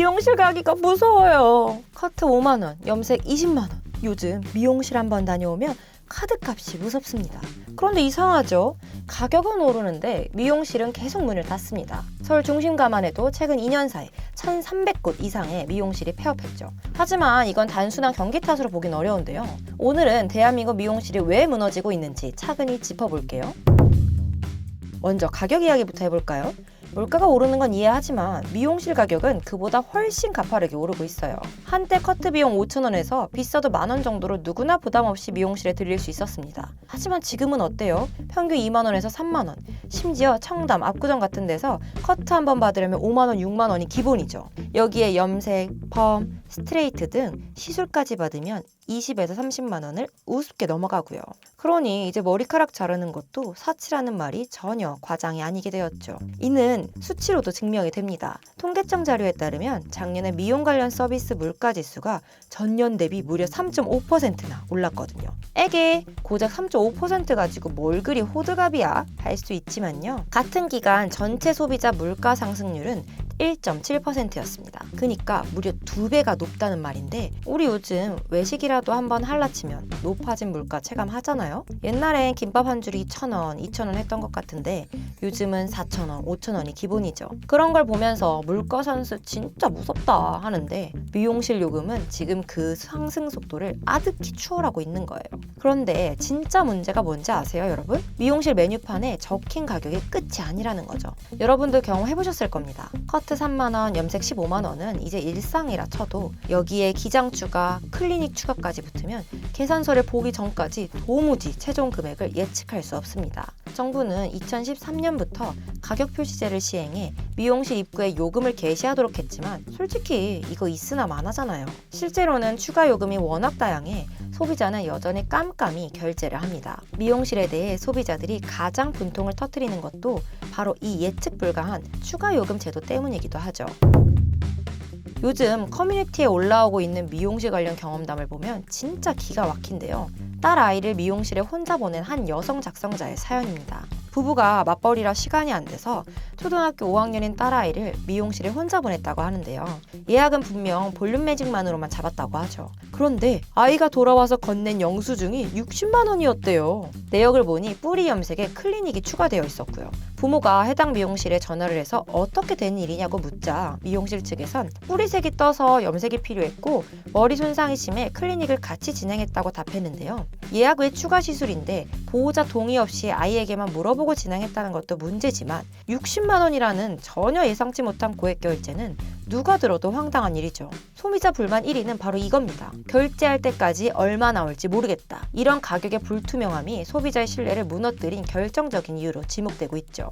미용실 가기가 무서워요. 커트 5만 원, 염색 20만 원. 요즘 미용실 한번 다녀오면 카드 값이 무섭습니다. 그런데 이상하죠? 가격은 오르는데 미용실은 계속 문을 닫습니다. 서울 중심가만 해도 최근 2년 사이 1,300곳 이상의 미용실이 폐업했죠. 하지만 이건 단순한 경기 탓으로 보긴 어려운데요. 오늘은 대한민국 미용실이 왜 무너지고 있는지 차근히 짚어볼게요. 먼저 가격 이야기부터 해볼까요? 물가가 오르는 건 이해하지만 미용실 가격은 그보다 훨씬 가파르게 오르고 있어요. 한때 커트 비용 5,000원에서 비싸도 만 원 정도로 누구나 부담 없이 미용실에 들릴 수 있었습니다. 하지만 지금은 어때요? 평균 2만 원에서 3만 원. 심지어 청담, 압구정 같은 데서 커트 한 번 받으려면 5만 원, 6만 원이 기본이죠. 여기에 염색, 펌, 스트레이트 등 시술까지 받으면 20에서 30만 원을 우습게 넘어가고요. 그러니 이제 머리카락 자르는 것도 사치라는 말이 전혀 과장이 아니게 되었죠. 이는 수치로도 증명이 됩니다. 통계청 자료에 따르면 작년에 미용 관련 서비스 물가 지수가 전년 대비 무려 3.5%나 올랐거든요. 에게 고작 3.5% 가지고 뭘 그리 호들갑이야 할 수 있지만요. 같은 기간 전체 소비자 물가 상승률은 1.7%였습니다. 그니까 무려 두 배가 높다는 말인데 우리 요즘 외식이라도 한번 할라치면 높아진 물가 체감하잖아요. 옛날엔 김밥 한 줄이 1,000원, 2,000원 했던 것 같은데 요즘은 4,000원, 5,000원이 기본이죠. 그런 걸 보면서 물가 산수 진짜 무섭다 하는데 미용실 요금은 지금 그 상승 속도를 아득히 추월하고 있는 거예요. 그런데 진짜 문제가 뭔지 아세요, 여러분? 미용실 메뉴판에 적힌 가격이 끝이 아니라는 거죠. 여러분도 경험해 보셨을 겁니다. 커트 3만 원, 염색 15만 원은 이제 일상이라 쳐도 여기에 기장 추가, 클리닉 추가까지 붙으면 계산서를 보기 전까지 도무지 최종 금액을 예측할 수 없습니다. 정부는 2013년부터 가격 표시제를 시행해 미용실 입구에 요금을 게시하도록 했지만 솔직히 이거 있으나 마나잖아요. 실제로는 추가 요금이 워낙 다양해 소비자는 여전히 깜깜이 결제를 합니다. 미용실에 대해 소비자들이 가장 분통을 터뜨리는 것도 바로 이 예측 불가한 추가 요금 제도 때문이기도 하죠. 요즘 커뮤니티에 올라오고 있는 미용실 관련 경험담을 보면 진짜 기가 막힌데요. 딸 아이를 미용실에 혼자 보낸 한 여성 작성자의 사연입니다. 부부가 맞벌이라 시간이 안 돼서 초등학교 5학년인 딸아이를 미용실에 혼자 보냈다고 하는데요. 예약은 분명 볼륨 매직만으로만 잡았다고 하죠. 그런데 아이가 돌아와서 건넨 영수증이 60만 원이었대요. 내역을 보니 뿌리 염색에 클리닉이 추가되어 있었고요. 부모가 해당 미용실에 전화를 해서 어떻게 된 일이냐고 묻자 미용실 측에선 뿌리색이 떠서 염색이 필요했고 머리 손상이 심해 클리닉을 같이 진행했다고 답했는데요. 예약 외 추가 시술인데 보호자 동의 없이 아이에게만 물어보고 진행했다는 것도 문제지만 60만 원이라는 전혀 예상치 못한 고액 결제는 누가 들어도 황당한 일이죠. 소비자 불만 1위는 바로 이겁니다. 결제할 때까지 얼마 나올지 모르겠다. 이런 가격의 불투명함이 소비자의 신뢰를 무너뜨린 결정적인 이유로 지목되고 있죠.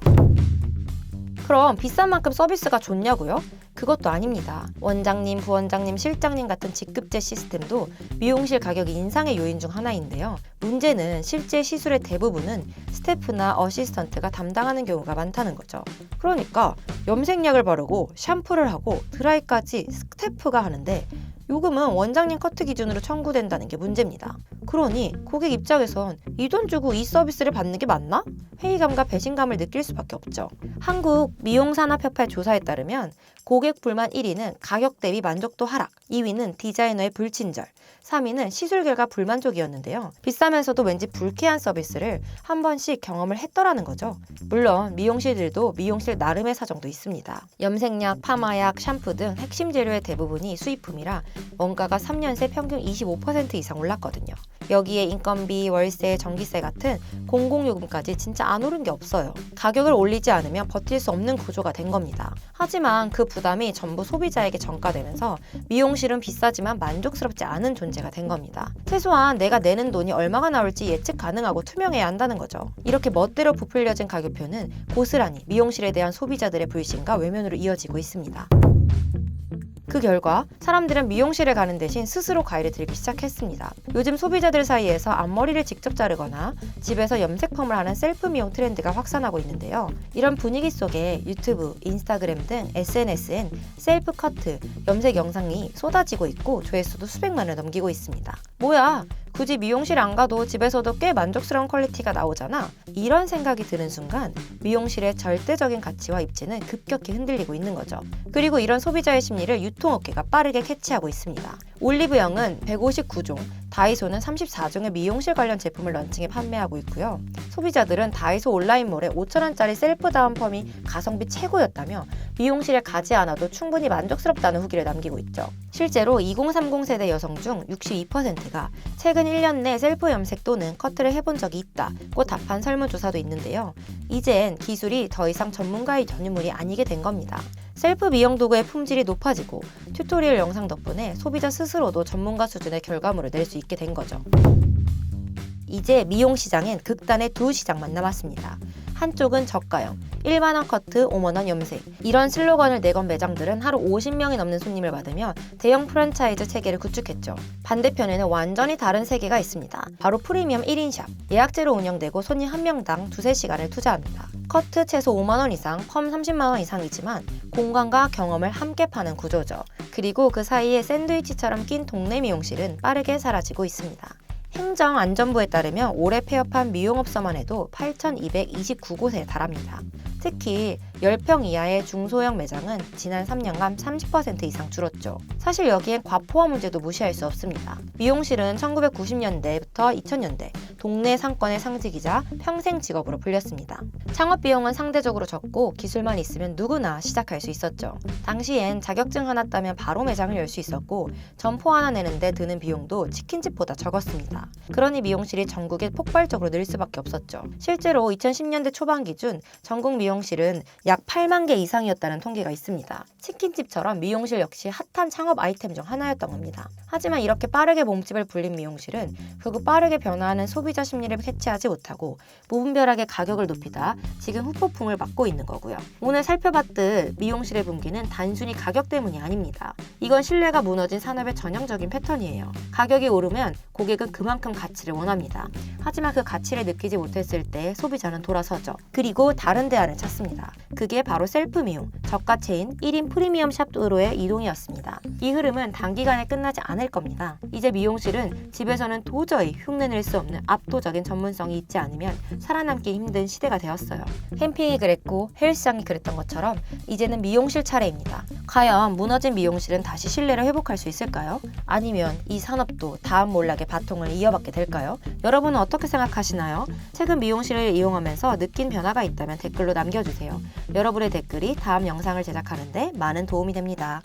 그럼 비싼 만큼 서비스가 좋냐고요? 그것도 아닙니다. 원장님, 부원장님, 실장님 같은 직급제 시스템도 미용실 가격 인상의 요인 중 하나인데요. 문제는 실제 시술의 대부분은 스태프나 어시스턴트가 담당하는 경우가 많다는 거죠. 그러니까 염색약을 바르고 샴푸를 하고 드라이까지 스태프가 하는데 요금은 원장님 커트 기준으로 청구된다는 게 문제입니다. 그러니 고객 입장에선 이 돈 주고 이 서비스를 받는 게 맞나? 회의감과 배신감을 느낄 수밖에 없죠. 한국 미용산업협회 조사에 따르면 고객 불만 1위는 가격 대비 만족도 하락, 2위는 디자이너의 불친절, 3위는 시술 결과 불만족이었는데요. 비싸면서도 왠지 불쾌한 서비스를 한 번씩 경험을 했더라는 거죠. 물론 미용실들도 미용실 나름의 사정도 있습니다. 염색약, 파마약, 샴푸 등 핵심 재료의 대부분이 수입품이라 원가가 3년 새 평균 25% 이상 올랐거든요. 여기에 인건비, 월세, 전기세 같은 공공요금까지 진짜 안 오른 게 없어요. 가격을 올리지 않으면 버틸 수 없는 구조가 된 겁니다. 하지만 그 부담이 전부 소비자에게 전가되면서 미용실은 비싸지만 만족스럽지 않은 존재가 된 겁니다. 최소한 내가 내는 돈이 얼마가 나올지 예측 가능하고 투명해야 한다는 거죠. 이렇게 멋대로 부풀려진 가격표는 고스란히 미용실에 대한 소비자들의 불신과 외면으로 이어지고 있습니다. 그 결과 사람들은 미용실에 가는 대신 스스로 과일을 들기 시작했습니다. 요즘 소비자들 사이에서 앞머리를 직접 자르거나 집에서 염색펌을 하는 셀프 미용 트렌드가 확산하고 있는데요. 이런 분위기 속에 유튜브, 인스타그램 등 SNS엔 셀프 커트, 염색 영상이 쏟아지고 있고 조회수도 수백만을 넘기고 있습니다. 뭐야? 굳이 미용실 안 가도 집에서도 꽤 만족스러운 퀄리티가 나오잖아. 이런 생각이 드는 순간 미용실의 절대적인 가치와 입지는 급격히 흔들리고 있는 거죠. 그리고 이런 소비자의 심리를 유통업계가 빠르게 캐치하고 있습니다. 올리브영은 159종, 다이소는 34종의 미용실 관련 제품을 런칭해 판매하고 있고요. 소비자들은 다이소 온라인몰에 5천원짜리 셀프 다운펌이 가성비 최고였다며 미용실에 가지 않아도 충분히 만족스럽다는 후기를 남기고 있죠. 실제로 2030 세대 여성 중 62%가 최근 1년 내 셀프 염색 또는 커트를 해본 적이 있다고 답한 설문조사도 있는데요. 이젠 기술이 더 이상 전문가의 전유물이 아니게 된 겁니다. 셀프 미용 도구의 품질이 높아지고 튜토리얼 영상 덕분에 소비자 스스로도 전문가 수준의 결과물을 낼 수 있게 된 거죠. 이제 미용 시장엔 극단의 두 시장만 남았습니다. 한쪽은 저가형, 1만원 커트, 5만원 염색. 이런 슬로건을 내건 매장들은 하루 50명이 넘는 손님을 받으며 대형 프랜차이즈 체계를 구축했죠. 반대편에는 완전히 다른 세계가 있습니다. 바로 프리미엄 1인샵. 예약제로 운영되고 손님 한 명당 두세 시간을 투자합니다. 커트 최소 5만원 이상, 펌 30만원 이상이지만 공간과 경험을 함께 파는 구조죠. 그리고 그 사이에 샌드위치처럼 낀 동네 미용실은 빠르게 사라지고 있습니다. 행정안전부에 따르면 올해 폐업한 미용업소만 해도 8,229곳에 달합니다. 특히 10평 이하의 중소형 매장은 지난 3년간 30% 이상 줄었죠. 사실 여기엔 과포화 문제도 무시할 수 없습니다. 미용실은 1990년대부터 2000년대 동네 상권의 상직이자 평생 직업으로 불렸습니다. 창업 비용은 상대적으로 적고 기술만 있으면 누구나 시작할 수 있었죠. 당시엔 자격증 하나 따면 바로 매장을 열 수 있었고 점포 하나 내는데 드는 비용도 치킨집보다 적었습니다. 그러니 미용실이 전국에 폭발적으로 늘 수밖에 없었죠. 실제로 2010년대 초반 기준 전국 미용 실은 약 8만 개 이상이었다는 통계가 있습니다. 치킨집처럼 미용실 역시 핫한 창업 아이템 중 하나였던 겁니다. 하지만 이렇게 빠르게 몸집을 불린 미용실은 결국 빠르게 변화하는 소비자 심리를 캐치하지 못하고 무분별하게 가격을 높이다 지금 후폭풍을 맞고 있는 거고요. 오늘 살펴봤듯 미용실의 붕괴는 단순히 가격 때문이 아닙니다. 이건 신뢰가 무너진 산업의 전형적인 패턴이에요. 가격이 오르면 고객은 그만큼 가치를 원합니다. 하지만 그 가치를 느끼지 못했을 때 소비자는 돌아서죠. 그리고 다른 대안을 찾습니다. 그게 바로 셀프 미용, 저가 체인 1인 프리미엄 샵으로의 이동이었습니다. 이 흐름은 단기간에 끝나지 않을 겁니다. 이제 미용실은 집에서는 도저히 흉내낼 수 없는 압도적인 전문성이 있지 않으면 살아남기 힘든 시대가 되었어요. 캠핑이 그랬고 헬스장이 그랬던 것처럼 이제는 미용실 차례입니다. 과연 무너진 미용실은 다시 신뢰를 회복할 수 있을까요? 아니면 이 산업도 다음 몰락의 바통을 이어받게 될까요? 여러분은 어떻게 생각하시나요? 최근 미용실을 이용하면서 느낀 변화가 있다면 댓글로 남겨주세요. 여러분의 댓글이 다음 영상을 제작하는데 많은 도움이 됩니다.